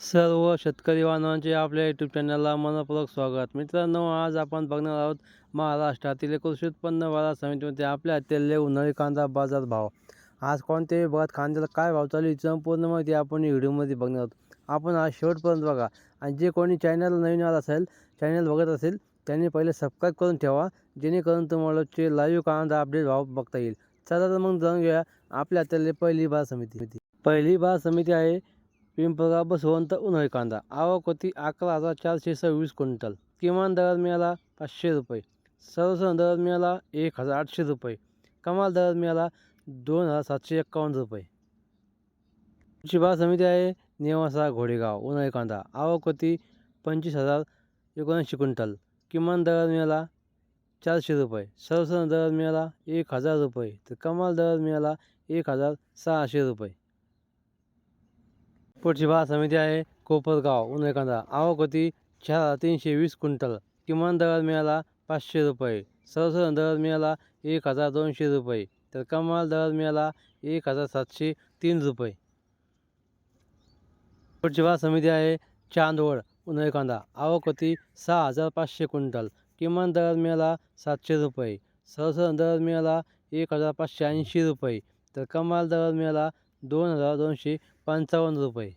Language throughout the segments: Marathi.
सर्व शेतकरी बांधवांचे आपल्या यूट्यूब चॅनलला मनपूर्वक स्वागत. मित्रांनो आज आपण बघणार आहोत महाराष्ट्रातील कृषी उत्पन्न बाजार समितीमध्ये आपल्या अत्यल्य उन्हाळी कांदा बाजार भाव. आज कोणत्याही भागात कांद्याला काय भाव चालू आहे याची संपूर्ण माहिती आपण व्हिडिओमध्ये बघणार आहोत. आपण आज शेवटपर्यंत बघा. आणि जे कोणी चॅनलला नवीन आला असेल चॅनल बघत असेल त्यांनी पहिले सबस्क्राईब करून ठेवा जेणेकरून तुम्हाला चे लाईव्ह कांदा अपडेट भाव बघता येईल. चला तर मग जाणून घेऊया आपल्या अत्यल्य पहिली बाजार समिती. पहिली बाजार समिती आहे पिंपळगाव बसवंत उन्हाळी कांदा आवक होती अकरा हजार चारशे सव्वीस क्विंटल. किमान दर मिळाला पाचशे रुपये. सर्वसाधारण दर मिळाला एक हजार आठशे रुपये. कमाल दर मिळाला दोन हजार सातशे एक्कावन्न रुपये. शिबा समिती आहे नेवासा घोडेगाव उन्हाळी कांदा आवक होती पंचवीस हजार एकोणऐंशी क्विंटल. किमान दर मिळाला चारशे रुपये. सर्वसाधारण दर मिळाला एक हजार रुपये. तर कमाल दर मिळाला एक हजार सहाशे रुपये. पुढची समिती आहे कोपरगाव उन्हाळी आवक होती चार हजार तीनशे वीस क्विंटल. किमान दर मिळाला पाचशे रुपये. सरसरण दर मिळाला एक हजार दोनशे रुपये. तर कमाल दर मिळाला एक हजार सातशे तीन रुपये. पुढची समिती आहे चांदवड उन्हाळी कांदा आवक होती सहा हजार पाचशे क्विंटल. किमान दर मिळाला सातशे रुपये. सरसरण दर मिळाला एक हजार पाचशे ऐंशी रुपये. तर कमाल दर मिळाला दोन हजार दोनशे पंचावन्न रुपये.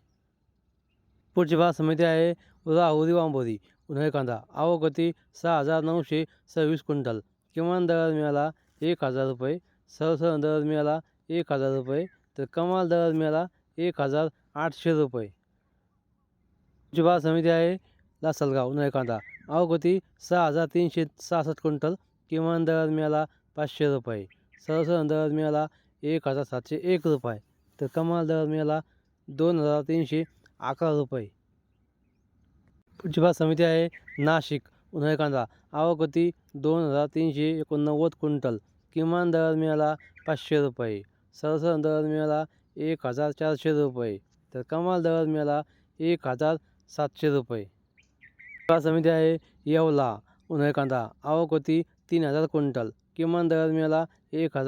पुढची बाजार समिती आहे राहुरी वांबोरी उन्हाळी कांदा अवगती सहा हजार नऊशे सव्वीस क्विंटल. किमान दर मिळाला एक हजार रुपये. सर्वसाधारण दर मिळाला एक हजार रुपये. तर कमाल दर मिळाला एक हजार आठशे रुपये. पुढची बाजार समिती आहे लासलगाव उन्हाळी कांदा आवक सहा हजार तीनशे सहासष्ट क्विंटल. किमान दर मिळाला पाचशे रुपये. सर्वसाधारण दर मिळाला एक हजार सातशे एक रुपये. तर कमाल दर मिळाला दोन हजार तीनशे अकरा रुपये. पुढची भात समिती आहे नाशिक उन्हाळी कांदा आवक होती दोन हजार तीनशे एकोणनव्वद क्विंटल. किमान दर मिळाला पाचशे रुपये. सरसर दर मिळाला एक हजार चारशे रुपये. तर कमाल दर मिळाला एक हजार सातशे रुपये. भात समिती आहे येवला उन्हाळी कांदा आवक होती तीन हजार क्विंटल. किमान दर मिळाला एक हजार